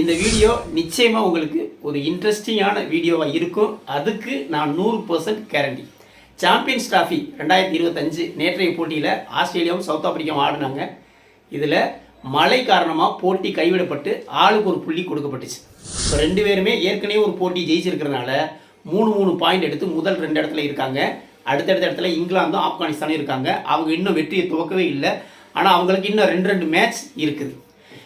இந்த வீடியோ நிச்சயமாக உங்களுக்கு ஒரு இன்ட்ரெஸ்டிங்கான வீடியோவாக இருக்கும். அதுக்கு நான் நூறு பர்சன்ட் கேரண்டி சாம்பியன்ஸ் டிராஃபி ரெண்டாயிரத்தி இருபத்தஞ்சு நேற்றைய போட்டியில் ஆஸ்திரேலியாவும் சவுத் ஆப்பிரிக்காவும் ஆடினாங்க. இதில் மழை காரணமாக போட்டி கைவிடப்பட்டு ஆளுக்கு ஒரு புள்ளி கொடுக்கப்பட்டுச்சு. இப்போ ரெண்டு பேருமே ஏற்கனவே ஒரு போட்டி ஜெயிச்சிருக்கிறதுனால மூணு மூணு பாயிண்ட் எடுத்து முதல் ரெண்டு இடத்துல இருக்காங்க. அடுத்தடுத்த இடத்துல இங்கிலாந்தும் ஆப்கானிஸ்தானும் இருக்காங்க. அவங்க இன்னும் வெற்றியை துவக்கவே இல்லை. ஆனால் அவங்களுக்கு இன்னும் ரெண்டு ரெண்டு மேட்ச் இருக்குது.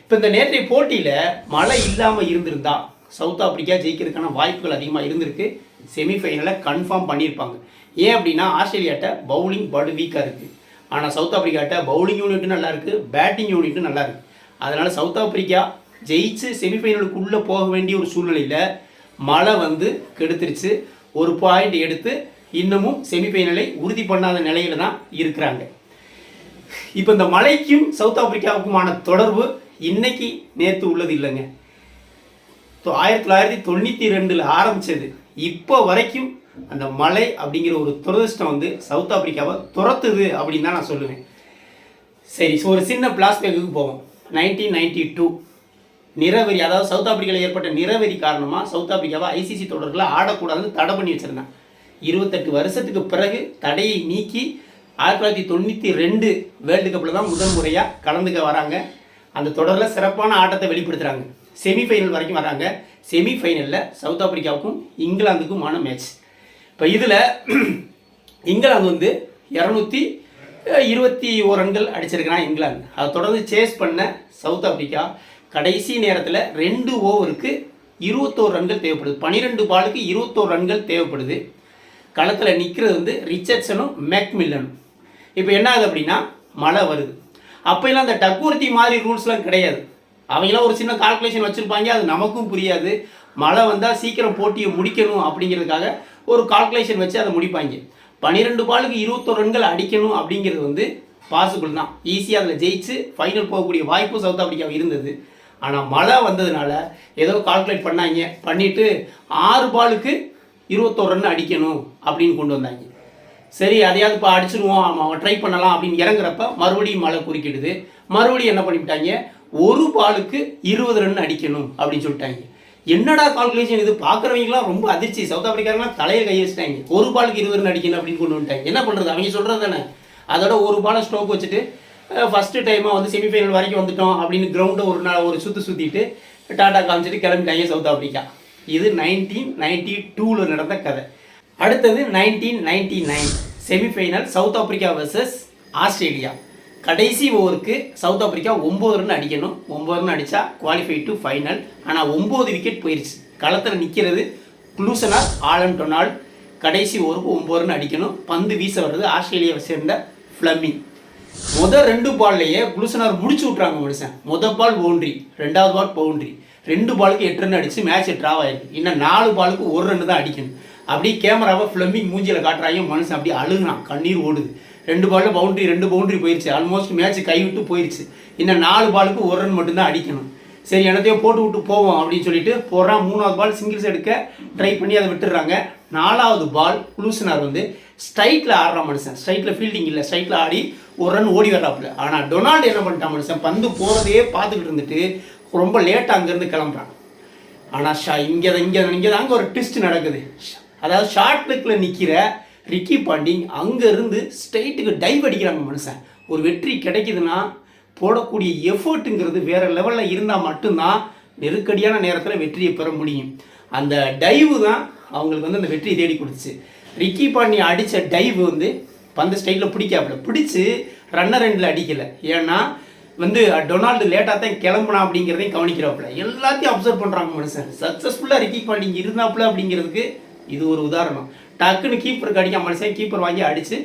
இப்போ இந்த நேற்றைய போட்டியில் மழை இல்லாமல் இருந்திருந்தா சவுத் ஆப்பிரிக்கா ஜெயிக்கிறதுக்கான வாய்ப்புகள் அதிகமாக இருந்திருக்கு. செமிஃபைனலை கன்ஃபார்ம் பண்ணியிருப்பாங்க. ஏன் அப்படின்னா ஆஸ்திரேலியாட்ட பவுலிங் படு வீக்காக இருக்குது ஆனால் சவுத் ஆப்பிரிக்காட்ட பவுலிங் யூனிட்டும் நல்லா இருக்குது பேட்டிங் யூனிட்டும் நல்லா இருக்குது அதனால் சவுத் ஆப்பிரிக்கா ஜெயிச்சு செமிஃபைனலுக்குள்ளே போக வேண்டிய ஒரு சூழ்நிலையில் மழை வந்து கெடுத்துருச்சு. ஒரு பாயிண்ட் எடுத்து இன்னமும் செமிஃபைனலை உறுதி பண்ணாத நிலையில தான் இருக்கிறாங்க. இப்போ இந்த மலைக்கும் சவுத் ஆப்பிரிக்காவுக்குமான தொடர்பு இன்னைக்கு நேற்று உள்ளது இல்லைங்க. ஆயிரத்தி தொள்ளாயிரத்தி தொண்ணூற்றி ரெண்டில் ஆரம்பித்தது இப்போ வரைக்கும் அந்த மலை அப்படிங்கிற ஒரு துரதிர்ஷ்டம் வந்து சவுத் ஆப்பிரிக்காவை துரத்துது அப்படின்னு தான் நான் சொல்லுவேன். சரி ஸோ ஒரு சின்ன பிளாஸ்பேக்கு போவோம். Nineteen ninety two. நிறவெறி அதாவது சவுத் ஆப்பிரிக்காவில் ஏற்பட்ட நிறவெறி காரணமாக சவுத் ஆப்பிரிக்காவை ஐசிசி தொடர்களை ஆடக்கூடாதுன்னு தடை பண்ணி வச்சுருந்தேன். இருபத்தெட்டு வருஷத்துக்கு பிறகு தடையை நீக்கி ஆயிரத்தி தொள்ளாயிரத்தி தொண்ணூற்றி ரெண்டு வேர்ல்டு கப்பில் தான் முதல் முறையாக கலந்துக்க வராங்க. அந்த தொடரில் சிறப்பான ஆட்டத்தை வெளிப்படுத்துகிறாங்க செமிஃபைனல் வரைக்கும் வராங்க செமிஃபைனலில் சவுத் ஆப்பிரிக்காவுக்கும் இங்கிலாந்துக்குமான மேட்ச் இப்போ இதில் இங்கிலாந்து வந்து இரநூத்தி இருபத்தி ஓர் ரன்கள் அடிச்சிருக்கிறான் இங்கிலாந்து. அதை தொடர்ந்து சேஸ் பண்ண சவுத் ஆப்பிரிக்கா கடைசி நேரத்தில் ரெண்டு ஓவருக்கு இருபத்தோரு ரன்கள் தேவைப்படுது. பனிரெண்டு பாலுக்கு இருபத்தோரு ரன்கள் தேவைப்படுது. களத்தில் நிற்கிறது வந்து ரிச்சர்ட்ஸனும் மேக்மில்லனும். இப்போ என்ன ஆகுது அப்படின்னா மழை வருது. அப்போலாம் அந்த டக்கூர்த்தி மாதிரி ரூல்ஸ்லாம் கிடையாது. அவங்களாம் ஒரு சின்ன கால்குலேஷன் வச்சுருப்பாங்க அது நமக்கும் புரியாது. மழை வந்தால் சீக்கிரம் போட்டியை முடிக்கணும் அப்படிங்கிறதுக்காக ஒரு கால்குலேஷன் வச்சு அதை முடிப்பாங்க. பன்னிரெண்டு பாலுக்கு இருபத்தொரு ரன்கள் அடிக்கணும் அப்படிங்கிறது வந்து பாசிபிள் தான். ஈஸியாக அதில் ஜெயிச்சு ஃபைனல் போகக்கூடிய வாய்ப்பு சவுத் ஆப்பிரிக்கா இருந்தது. ஆனால் மழை வந்ததுனால ஏதோ கால்குலேட் பண்ணாங்க. பண்ணிவிட்டு ஆறு பாலுக்கு இருபத்தோரு ரன் அடிக்கணும் அப்படின்னு கொண்டு வந்தாங்க. சரி அதையாவது இப்போ அடிச்சிருவோம் அவன் ட்ரை பண்ணலாம் அப்படின்னு இறங்குறப்ப மறுபடியும் மழை குறுக்கிடுது. மறுபடியும் என்ன பண்ணிவிட்டாங்க? ஒரு பாலுக்கு இருபது ரன் அடிக்கணும் அப்படின்னு சொல்லிட்டாங்க. என்னடா கால்குலேஷன் இது? பார்க்குறவங்களாம் ரொம்ப அதிர்ச்சி. சவுத் ஆப்பிரிக்காரெலாம் தலையை கை வச்சுட்டாங்க. ஒரு பாலுக்கு இருபது ரன் அடிக்கணும் அப்படின்னு கொண்டு வந்துட்டாங்க. என்ன பண்ணுறது அவங்க சொல்கிறது தானே. அதோட ஒரு பாலை ஸ்ட்ரோக் வச்சுட்டு ஃபஸ்ட்டு டைமாக வந்து செமிஃபைனல் வரைக்கும் வந்துட்டோம் அப்படின்னு கிரவுண்டை ஒரு நாள் ஒரு சுற்று சுற்றிட்டு டாட்டா காமிச்சிட்டு கிளம்பிட்டாங்க சவுத் ஆப்பிரிக்கா இது நைன்டீன் நைன்டி டூவில் நடந்த கதை. அடுத்தது nineteen ninety nine semifinal south Africa versus Australia கடைசி ஓவருக்கு சவுத் ஆப்பிரிக்கா ஒம்பது ரன் அடிக்கணும். ஒம்பது ரன் அடித்தா குவாலிஃபை டு ஃபைனல் ஆனால் ஒம்பது விக்கெட் போயிடுச்சு களத்தில் நிற்கிறது குளூசனார் ஆலன் டொனால்ட். கடைசி ஓவருக்கு ஒம்பது ரன் அடிக்கணும். பந்து வீச வர்றது ஆஸ்திரேலியாவை சேர்ந்த ஃப்ளமிங் முத ரெண்டு பால்லையே குளுசனார் முடிச்சு விட்றாங்க மனுஷன். முத பால் பவுண்ட்ரி ரெண்டாவது பால் பவுண்ட்ரி ரெண்டு பாலுக்கு எட்டு ரன் அடித்து மேட்ச் ட்ராவ் ஆயிருக்கு. இன்னும் நாலு பாலுக்கு ஒரு ரன் தான் அடிக்கணும். அப்படியே கேமராவை ஃப்ளம்பிங் மூஞ்சியில் காட்டுறாங்க மனுஷன் அப்படியே அழுகுறான். கண்ணீர் ஓடுது. ரெண்டு பாலில் பவுண்ட்ரி ரெண்டு பவுண்ட்ரி போயிடுச்சு ஆல்மோஸ்ட் மேட்ச் கைவிட்டு போயிடுச்சு இன்னும் நாலு பாலுக்கு ஒரு ரன் மட்டும்தான் அடிக்கணும். சரி என்னத்தையோ போட்டு விட்டு போவோம் அப்படின்னு சொல்லிட்டு போகிறான் மூணாவது பால் சிங்கிள்ஸ் எடுக்க ட்ரை பண்ணி அதை விட்டுடுறாங்க. நாலாவது பால் குளூசனார் வந்து ஸ்ட்ரைட்டில் ஆடுற மனுஷன். ஸ்ட்ரைட்டில் ஃபீல்டிங் இல்லை. ஸ்ட்ரைட்டில் ஆடி ஒரு ரன் ஓடி வர்றாப்புல. ஆனால் டொனால்டு என்ன பண்ணிட்டான் மனுஷன்? பந்து போகிறதையே பார்த்துக்கிட்டு இருந்துட்டு ரொம்ப லேட்டாக அங்கேருந்து கிளம்புறான். ஆனால் ஷா இங்கே தான் இங்கே தான் இங்கே அங்கே ஒரு ட்விஸ்ட் நடக்குது. அதாவது ஷார்ட் லெக்கில் நிற்கிற ரிக்கி பாண்டிங் அங்கேருந்து ஸ்ட்ரைட்டுக்கு டைவ் அடிக்கிறாங்க மனுஷன். ஒரு வெற்றி கிடைக்குதுன்னா போடக்கூடிய எஃபர்ட்டுங்கிறது வேறு லெவலில் இருந்தால் மட்டும்தான் நெருக்கடியான நேரத்தில் வெற்றியை பெற முடியும். அந்த டைவு தான் அவங்களுக்கு வந்து அந்த வெற்றியை தேடி கொடுத்துச்சு. ரிக்கி பாண்டி அடித்த டைவ் வந்து பந்த ஸ்டைலில் பிடிக்காப்புல. பிடிச்சி ரன்னர் ரெண்டில் அடிக்கலை. ஏன்னா வந்து டொனால்டு லேட்டாக தான் கிளம்புனா அப்படிங்கிறதையும் கவனிக்கிறாப்புல. எல்லாத்தையும் அப்சர்வ் பண்ணுறாங்க மனுஷன். சக்ஸஸ்ஃபுல்லாக ரிக்கி பாண்டிங் இருந்தாப்புல அப்படிங்கிறதுக்கு இது ஒரு உதாரணம். டக்குன்னு கீப்பருக்கு அடிக்க மனுஷன் கீப்பர் வாங்கி அடித்து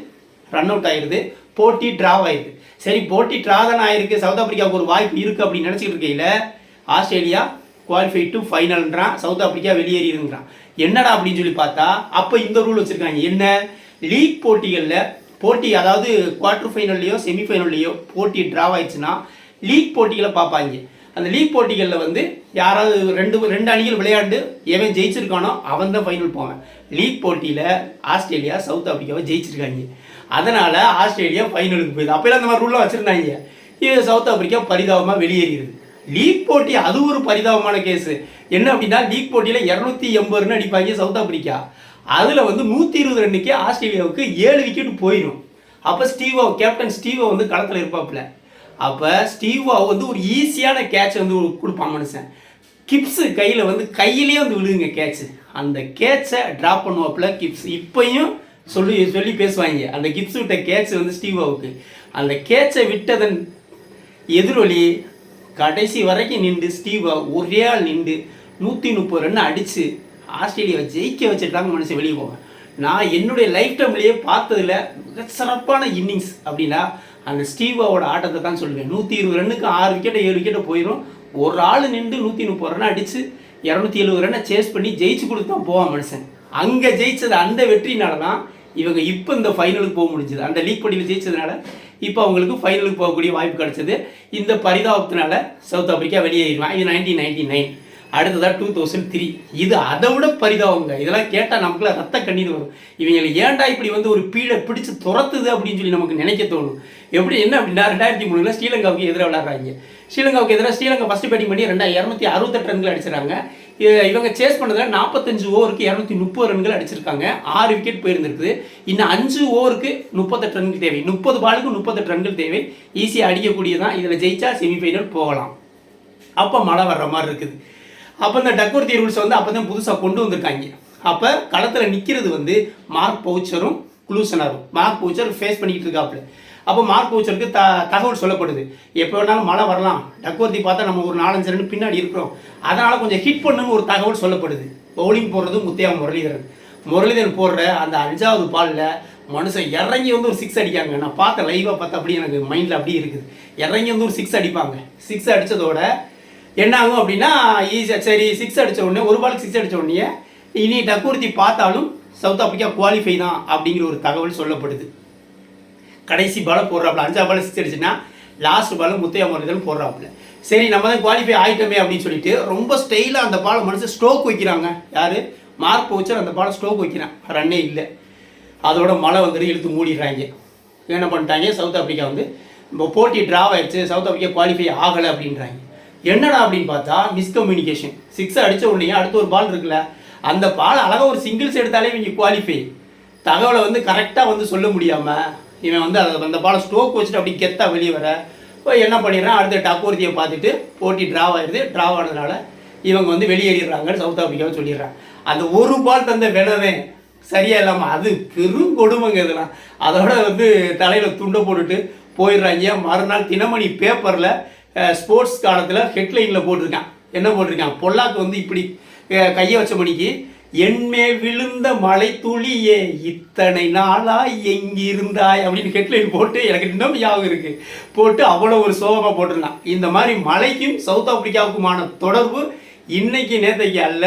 ரன் அவுட் ஆயிடுது போட்டி டிராவ் ஆயிடுது சரி போட்டி ட்ரா தானே ஆயிருக்கு. சவுத் ஆப்பிரிக்காவுக்கு ஒரு வாய்ப்பு இருக்குது அப்படின்னு நினச்சிக்கிட்டு இருக்கையில் ஆஸ்திரேலியா குவாலிஃபை டு ஃபைனல்ன்றான் சவுத் ஆப்பிரிக்கா வெளியேறிடுங்கிறான் என்னடா அப்படின்னு சொல்லி பார்த்தா அப்போ இந்த ரூல் வச்சுருக்காங்க. என்ன? லீக் போட்டிகளில் போட்டி அதாவது குவார்ட்டர் ஃபைனல்லையோ செமிஃபைனல்லையோ போட்டி ட்ராவ் ஆயிடுச்சுன்னா லீக் போட்டிகளை பார்ப்பாங்க. அந்த லீக் போட்டிகளில் வந்து யாராவது ரெண்டு ரெண்டு அணிகள் விளையாண்டு எவன் ஜெயிச்சிருக்கானோ அவன் தான் ஃபைனல் போவேன். லீக் போட்டியில் ஆஸ்திரேலியா சவுத் ஆப்பிரிக்காவை ஜெயிச்சிருக்காங்க. அதனால் ஆஸ்திரேலியா ஃபைனலுக்கு போயிடுது. அப்போல்லாம் அந்த மாதிரி ரூல்லாம் வச்சுருந்தாங்க. இது சவுத் ஆப்பிரிக்கா பரிதாபமாக வெளியேறிடுது. லீக் போட்டி அது ஒரு பரிதாபமான கேஸு என்ன அப்படின்னா லீக் போட்டியில் இரநூத்தி எண்பது ரன் அடிப்பாங்க சவுத் ஆப்பிரிக்கா. அதில் வந்து நூற்றி இருபது ரன்னுக்கே ஆஸ்திரேலியாவுக்கு ஏழு விக்கெட் போயிடும். அப்போ ஸ்டீவோ கேப்டன் ஸ்டீவோ வந்து களத்தில் இருப்பாப்புல. அப்போ ஸ்டீவோ வந்து ஒரு ஈஸியான கேட்ச் வந்து கொடுப்பான் மனுஷன். கிப்ஸு கையில் வந்து கையிலேயே வந்து விழுகுங்க கேட்ச் அந்த கேட்சை ட்ராப் பண்ணுவாப்புல கிப்ஸ். இப்பையும் சொல்லி சொல்லி பேசுவாங்க. அந்த கிப்ஸ் விட்ட கேட்ச் வந்து ஸ்டீவாவுக்கு. அந்த கேட்சை விட்டதன் எதிரொலி கடைசி வரைக்கும் நின்று ஸ்டீவா ஒரே ஆள் நின்று நூற்றி முப்பது ரன் அடித்து ஆஸ்திரேலியாவை ஜெயிக்க வச்சுட்டாங்க மனுஷன் வெளியே போவேன். நான் என்னுடைய லைஃப் டைம்லேயே பார்த்ததில் மிக சிறப்பான இன்னிங்ஸ் அப்படின்னா அந்த ஸ்டீவோட ஆட்டத்தை தான் சொல்லுவேன். நூற்றி இருபது ரன்னுக்கு ஆறு விக்கெட்டை ஏழு விக்கெட்டை போயிடும் ஒரு ஆள் நின்று நூற்றி முப்பது ரன் அடித்து இரநூத்தி எழுபது ரன்னை சேஸ் பண்ணி ஜெயிச்சு கொடுத்து தான் போவான் மனுஷன். அங்கே ஜெயிச்சது அந்த வெற்றினால தான் இவங்க இப்போ இந்த ஃபைனலுக்கு போக முடிஞ்சது. அந்த லீக் போட்டியில் ஜெயிச்சதுனால இப்போ அவங்களுக்கு ஃபைனலுக்கு போகக்கூடிய வாய்ப்பு கிடைச்சது. இந்த பரிதாபத்தினால சவுத் ஆப்பிரிக்கா வெளியேறிடுவான். இது நைன்டீன் நைன்டி நைன் அடுத்ததாக டூ தௌசண்ட் த்ரீ இது அதை விட பரிதாபங்க. இதெல்லாம் கேட்டால் நமக்குள்ள ரத்த கண்ணீர் வரும். இவங்களை ஏன்டா இப்படி வந்து ஒரு பீடை பிடிச்சு துரத்துது அப்படின்னு சொல்லி நமக்கு நினைக்க தோணும். எப்படி என்ன அப்படின்னா ரெண்டாயிரத்தி மூணுல ஸ்ரீலங்காவுக்கு எதிராக விளையாடுறாங்க. ஸ்ரீலங்காவுக்கு எதிராக ஸ்ரீலங்கா ஃபஸ்ட்டு பேட்டிங் பண்ணி ரெண்டாயிரம் இரநூத்தி அறுபத்தெட்டு ரன்கள் அடிச்சிருக்காங்க. இவங்க சேஸ் பண்ணதில் நாற்பத்தஞ்சு ஓவருக்கு இரநூத்தி முப்பது ரன்கள் அடிச்சிருக்காங்க. ஆறு விக்கெட் போயிருந்திருக்குது. இன்னும் அஞ்சு ஓவருக்கு முப்பத்தெட்டு ரன்கள் தேவை. முப்பது பாலுக்கு முப்பத்தெட்டு ரன்கள் தேவை. ஈஸியாக அடிக்கக்கூடியதான் இதில் ஜெயிச்சா செமிஃபைனல் போகலாம். அப்போ மழை வர்ற மாதிரி இருக்குது. அப்போ இந்த டக்வர்த்தி ரூல்ஸ் வந்து அப்போ தான் புதுசாக கொண்டு வந்திருக்காங்க. அப்போ களத்தில் நிற்கிறது வந்து மார்க் பவுச்சரும் குளூசனரும் மார்க் பவுச்சர் ஃபேஸ் பண்ணிக்கிட்டு இருக்காப்புல. அப்போ மார்க் பவுச்சருக்கு த தகவல் சொல்லப்படுது. எப்போ வேணாலும் மழை வரலாம். டக்வர்த்தி பார்த்தா நம்ம ஒரு நாலஞ்சு ரன் பின்னாடி இருக்கிறோம். அதனால் கொஞ்சம் ஹிட் பண்ணுன்னு ஒரு தகவல் சொல்லப்படுது. பவுலிங் போடுறது முத்தையா முரளிதரன். முரளிதரன் போடுற அந்த அஞ்சாவது பாலில் மனுஷன் இறங்கி வந்து ஒரு சிக்ஸ் அடிக்காங்க. நான் பார்த்த லைவாக பார்த்தா அப்படியே எனக்கு மைண்டில் அப்படியே இருக்குது. இறங்கி வந்து ஒரு சிக்ஸ் அடிப்பாங்க. சிக்ஸ் அடித்ததோட என்ன ஆகும் அப்படின்னா ஈஸியாக சரி சிக்ஸ் அடித்த உடனே ஒரு பாலுக்கு சிக்ஸ் அடித்த உடனே இனி டக்கூர்த்தி பார்த்தாலும் சவுத் ஆப்பிரிக்கா குவாலிஃபை தான் அப்படிங்கிற ஒரு தகவல் சொல்லப்படுது. கடைசி பாலை போடுறாப்புல. அஞ்சாவது பால் சிக்ஸ் அடிச்சுன்னா லாஸ்ட் பால் முத்தையா முரளிதரன் போடுறாப்புல. சரி நம்ம தான் குவாலிஃபை ஆகிட்டோமே அப்படின்னு சொல்லிட்டு ரொம்ப ஸ்டைலாக அந்த பாலை மனுஷன் ஸ்ட்ரோக் வைக்கிறாங்க. யார்? மார்க் பவுச்சர் அந்த பாலை ஸ்ட்ரோக் வைக்கிறான். ரன்னே இல்லை. அதோட மழை வந்துட்டு இழுத்து மூடிடுறாங்க. என்ன பண்ணிட்டாங்க? சவுத் ஆப்பிரிக்கா வந்து இப்போ போட்டி ட்ராவ் ஆயிடுச்சு சவுத் ஆப்பிரிக்கா குவாலிஃபை ஆகலை அப்படின்றாங்க. என்னடா அப்படின்னு பார்த்தா மிஸ்கம்யூனிகேஷன் சிக்ஸ் அடித்த உடனே அடுத்து ஒரு பால் இருக்குல்ல அந்த பால் அழகாக ஒரு சிங்கிள்ஸ் எடுத்தாலே இவங்க குவாலிஃபை தகவலை வந்து கரெக்டாக வந்து சொல்ல முடியாமல் இவன் வந்து அதை அந்த பாலை ஸ்ட்ரோக் வச்சுட்டு அப்படி கெத்தா வெளியே வர இப்போ என்ன பண்ணிடுறான்? அடுத்த டக்கோர்த்தியை பார்த்துட்டு போட்டி ட்ராவ் ஆயிடுது. ட்ராவ் ஆனதுனால இவங்க வந்து வெளியேறிடுறாங்கன்னு சவுத் ஆஃப்ரிக்காவை சொல்லிடுறான் அந்த ஒரு பால் தந்த வினவன் சரியா இல்லாமல் அது பெரும் கொடுமைங்க இதெல்லாம். அதோட வந்து தலையில் துண்டை போட்டுட்டு போயிடுறாங்க. மறுநாள் தினமணி பேப்பரில் ஸ்போர்ட்ஸ் காலத்தில் ஹெட்லைனில் போட்டிருக்கான். என்ன போட்டிருக்கான்? பொல்லாக்கு வந்து இப்படி கையை வச்ச மணிக்கு என்மே விழுந்த மலை துளியே இத்தனை நாளாய் எங்கிருந்தாய்? அப்படின்னு ஹெட்லைன் போட்டு எனக்கு இன்னும் ஞாபகம் இருக்குது போட்டு அவ்வளோ ஒரு சோகமாக போட்டிருந்தான் இந்த மாதிரி மழைக்கும் சவுத் ஆப்பிரிக்காவுக்குமான தொடர்பு இன்னைக்கு நேற்றைக்கு அல்ல.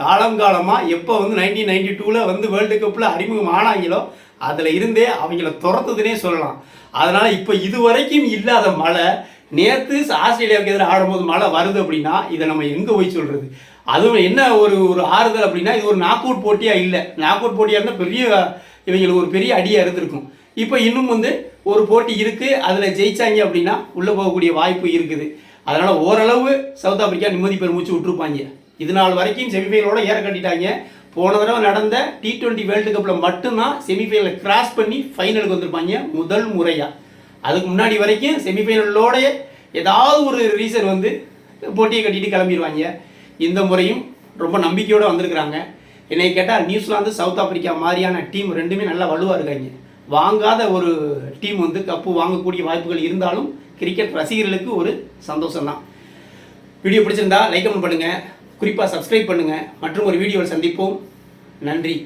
காலங்காலமாக எப்போ வந்து நைன்டீன் நைன்டி டூவில் வந்து வேர்ல்டு கப்பில் அறிமுகம் ஆனாங்களோ அதில் இருந்தே அவங்கள துரத்துதுன்னே சொல்லலாம். அதனால் இப்போ இது வரைக்கும் இல்லாத மழை நேற்று ஆஸ்திரேலியாவுக்கு எதிராக ஆடும்போது மழை வருது அப்படின்னா இதை நம்ம எங்கே போய் சொல்கிறது அதுவும் என்ன ஒரு ஒரு ஆறுதல் அப்படின்னா இது ஒரு நாக் அவுட் போட்டியாக இல்லை. நாக் அவுட் போட்டியாக இருந்தால் பெரிய இவங்களுக்கு ஒரு பெரிய அடியாக இருந்திருக்கும். இப்போ இன்னும் வந்து ஒரு போட்டி இருக்குது அதில் ஜெயிச்சாங்க அப்படின்னா உள்ளே போகக்கூடிய வாய்ப்பு இருக்குது. அதனால் ஓரளவு சவுத் ஆப்பிரிக்கா நிம்மதி பெருமூச்சு விட்டுருப்பாங்க. இது நாள் வரைக்கும் செமிஃபைனலோட ஏற கட்டிட்டாங்க. போன தடவை நடந்த டி ட்வெண்ட்டி வேர்ல்டு கப்பில் மட்டும்தான் செமிஃபைனலை கிராஸ் பண்ணி ஃபைனலுக்கு வந்திருப்பாங்க முதல் முறையாக அதுக்கு முன்னாடி வரைக்கும் செமிஃபைனலோடைய ஏதாவது ஒரு ரீசன் வந்து போட்டியை கட்டிட்டு கிளம்பிடுவாங்க. இந்த முறையும் ரொம்ப நம்பிக்கையோடு வந்திருக்கிறாங்க. என்னை கேட்டால் நியூசிலாந்து சவுத் ஆப்பிரிக்கா மாதிரியான டீம் ரெண்டுமே நல்லா வலுவாக இருக்காங்க. வாங்காத ஒரு டீம் வந்து கப்பு வாங்கக்கூடிய வாய்ப்புகள் இருந்தாலும் கிரிக்கெட் ரசிகர்களுக்கு ஒரு சந்தோஷம் தான் வீடியோ பிடிச்சிருந்தா லைக் கமெண்ட் பண்ணுங்கள் குறிப்பாக சப்ஸ்கிரைப் பண்ணுங்கள் மற்றும் ஒரு வீடியோவில் சந்திப்போம். நன்றி.